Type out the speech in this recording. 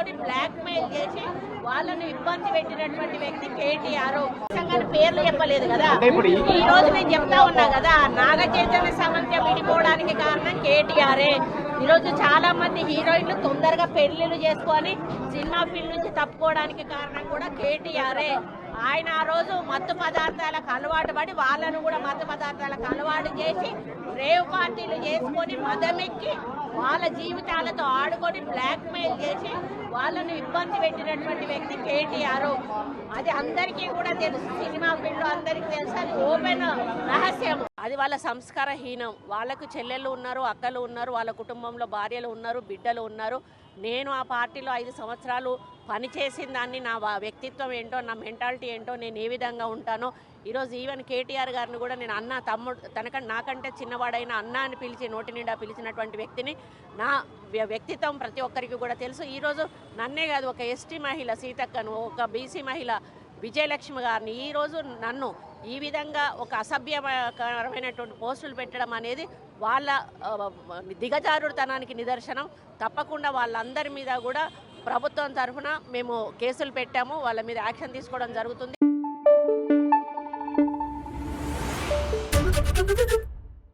ఆడుకొని black mail చేసి వాళ్ళని ఇబ్బంది పెట్టినటువంటి వ్యక్తి కేటీఆర్. పేర్లు చెప్పలేదు కదా. ఈ రోజు నేను చెప్తా ఉన్నా కదా నాగ చైతన్య సమంత విడిపోవడానికి కారణం కేటీఆరే. ఈ రోజు చాలా మంది హీరోయిన్లు తొందరగా పెళ్ళిళ్ళు చేసుకొని సినిమా ఫీల్డ్ నుంచి తప్పుకోవడానికి కారణం కూడా కేటీఆరే. ఆయన ఆ రోజు మత్తు పదార్థాలకు అలవాటు పడి వాళ్ళను కూడా మత్తు పదార్థాలకు అలవాటు చేసి రేవ్ పార్టీలు చేసుకొని మదమెక్కి వాళ్ళ జీవితాలతో ఆడుకొని బ్లాక్మెయిల్ చేసి వాళ్ళను ఇబ్బంది పెట్టినటువంటి వ్యక్తి కేటీఆర్. అది అందరికీ కూడా తెలుసు సినిమా ఫీల్డ్ అందరికీ తెలుసు. అది ఓపెన్ రహస్యం అది వాళ్ళ సంస్కారహీనం. వాళ్ళకు చెల్లెళ్ళు ఉన్నారు అక్కలు ఉన్నారు వాళ్ళ కుటుంబంలో భార్యలు ఉన్నారు బిడ్డలు ఉన్నారు. నేను ఆ పార్టీలో ఐదు సంవత్సరాలు పనిచేసిన దాన్ని నా వ్యక్తిత్వం ఏంటో నా మెంటాలిటీ ఏంటో నేను ఏ విధంగా ఉంటానో ఈరోజు ఈవెన్ కేటీఆర్ గారిని కూడా నేను అన్న తమ్ముడు తనకంటే నాకంటే చిన్నవాడైన అన్న అని పిలిచి నోటి నిండా పిలిచినటువంటి వ్యక్తిని నా వ్య- వ్యక్తిత్వం ప్రతి ఒక్కరికి కూడా తెలుసు. ఈరోజు నన్నే కాదు ఒక ఎస్టీ మహిళ సీతక్కను ఒక బీసీ మహిళ విజయలక్ష్మి గారిని ఈరోజు నన్ను ఈ విధంగా ఒక అసభ్యకరమైనటువంటి పోస్టులు పెట్టడం అనేది వాళ్ళ దిగజారుడుతనానికి నిదర్శనం. తప్పకుండా వాళ్ళందరి మీద కూడా ప్రభుత్వం తరఫున మేము కేసులు పెట్టాము వాళ్ళ మీద యాక్షన్ తీసుకోవడం జరుగుతుంది.